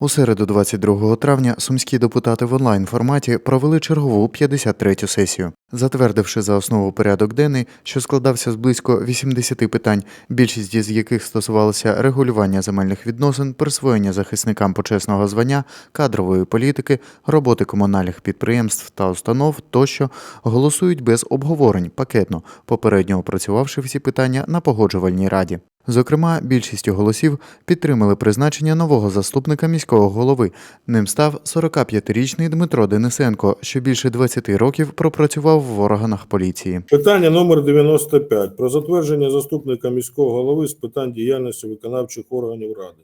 У середу 22 травня сумські депутати в онлайн форматі провели чергову 53-ю сесію, затвердивши за основу порядок денний, що складався з близько 80 питань, більшість із яких стосувалися регулювання земельних відносин, присвоєння захисникам почесного звання, кадрової політики, роботи комунальних підприємств та установ тощо голосують без обговорень пакетно, попередньо опрацювавши всі питання на погоджувальній раді. Зокрема, більшістю голосів підтримали призначення нового заступника міського голови. Ним став 45-річний Дмитро Денисенко, що більше 20 років пропрацював в органах поліції. Питання номер 95 про затвердження заступника міського голови з питань діяльності виконавчих органів ради.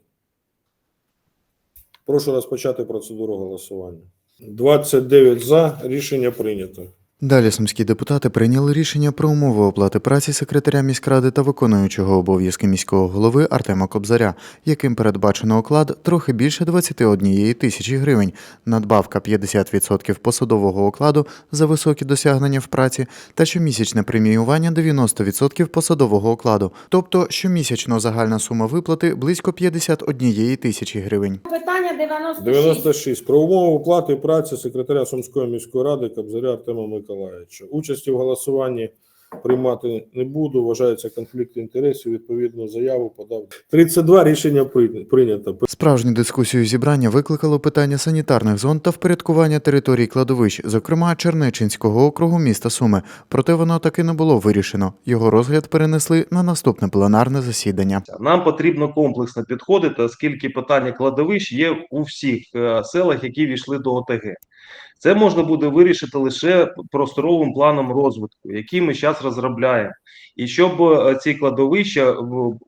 Прошу розпочати процедуру голосування. 29 за. Рішення прийнято. Далі сумські депутати прийняли рішення про умови оплати праці секретаря міськради та виконуючого обов'язки міського голови Артема Кобзаря, яким передбачено оклад трохи більше 21 тисячі гривень, надбавка 50% посадового окладу за високі досягнення в праці та щомісячне преміювання 90% посадового окладу, тобто щомісячно загальна сума виплати близько 51 тисячі гривень. Питання 96. 96. Про умови оплати праці секретаря Сумської міської ради Кобзаря Артема Миколаївича. Участі в голосуванні приймати не буду. Вважається конфлікт інтересів. Відповідну заяву подав. 32 рішення прийнято. Справжню дискусію зібрання викликало питання санітарних зон та впорядкування територій кладовищ, зокрема Чернечинського округу міста Суми. Проте воно таки не було вирішено. Його розгляд перенесли на наступне пленарне засідання. Нам потрібно комплексно підходити, оскільки питання кладовищ є у всіх е, селах, які війшли до ОТГ. Це можна буде вирішити лише просторовим планом розвитку, який ми зараз розробляємо. І щоб е, ці кладовища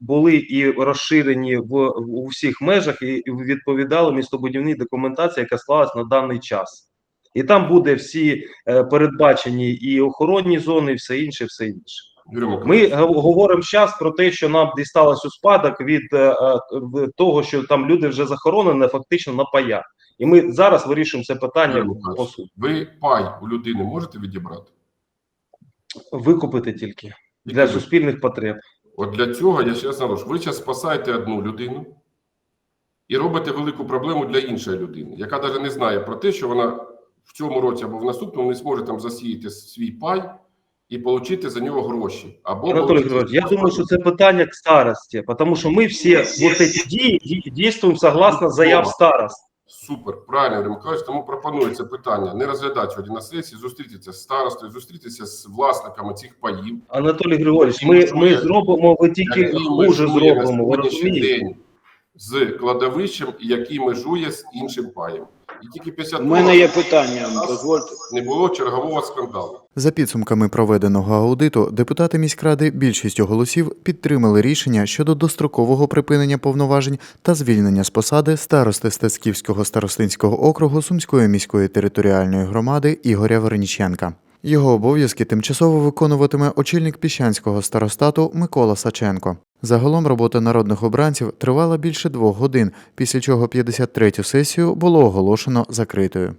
були і розширені в у всіх межах і відповідали містобудівній документації, яка склалась на даний час. І там буде всі е, передбачені і охоронні зони, і все інше, все інше. Ми говоримо зараз про те, що нам дісталось у спадок від е, того, що там люди вже захоронені фактично на паях. І ми зараз вирішуємо це питання по суті. ви пай у людини можете відібрати? Викупити тільки для суспільних потреб. От для цього я ще раз наголошу, ви зараз спасаєте одну людину і робите велику проблему для іншої людини, яка навіть не знає про те, що вона в цьому році або в наступному не зможе там засіяти свій пай і отримати за нього гроші. Або Анатолій Григорович, я думаю, що це питання к старості, тому що ми всі вот эти дії ді- дійствуємо согласно заяв старост. Супер, правильно, Юрій Миколаївич, тому пропоную це питання не розглядати сьогодні на сесії, зустрітися з старостою, зустрітися з власниками цих паїв. Анатолій Григорович, ми, ми зробимо, ви тільки дуже зробимо. Сьогоднішній день з кладовищем, який межує з іншим паєм. І тільки після У того мене є питання, дозвольте. не було чергового скандалу. За підсумками проведеного аудиту, депутати міськради більшістю голосів підтримали рішення щодо дострокового припинення повноважень та звільнення з посади старости Стецьківського старостинського округу Сумської міської територіальної громади Ігоря Верніченка. Його обов'язки тимчасово виконуватиме очільник піщанського старостату Микола Саченко. Загалом робота народних обранців тривала більше двох годин, після чого 53-ю сесію було оголошено закритою.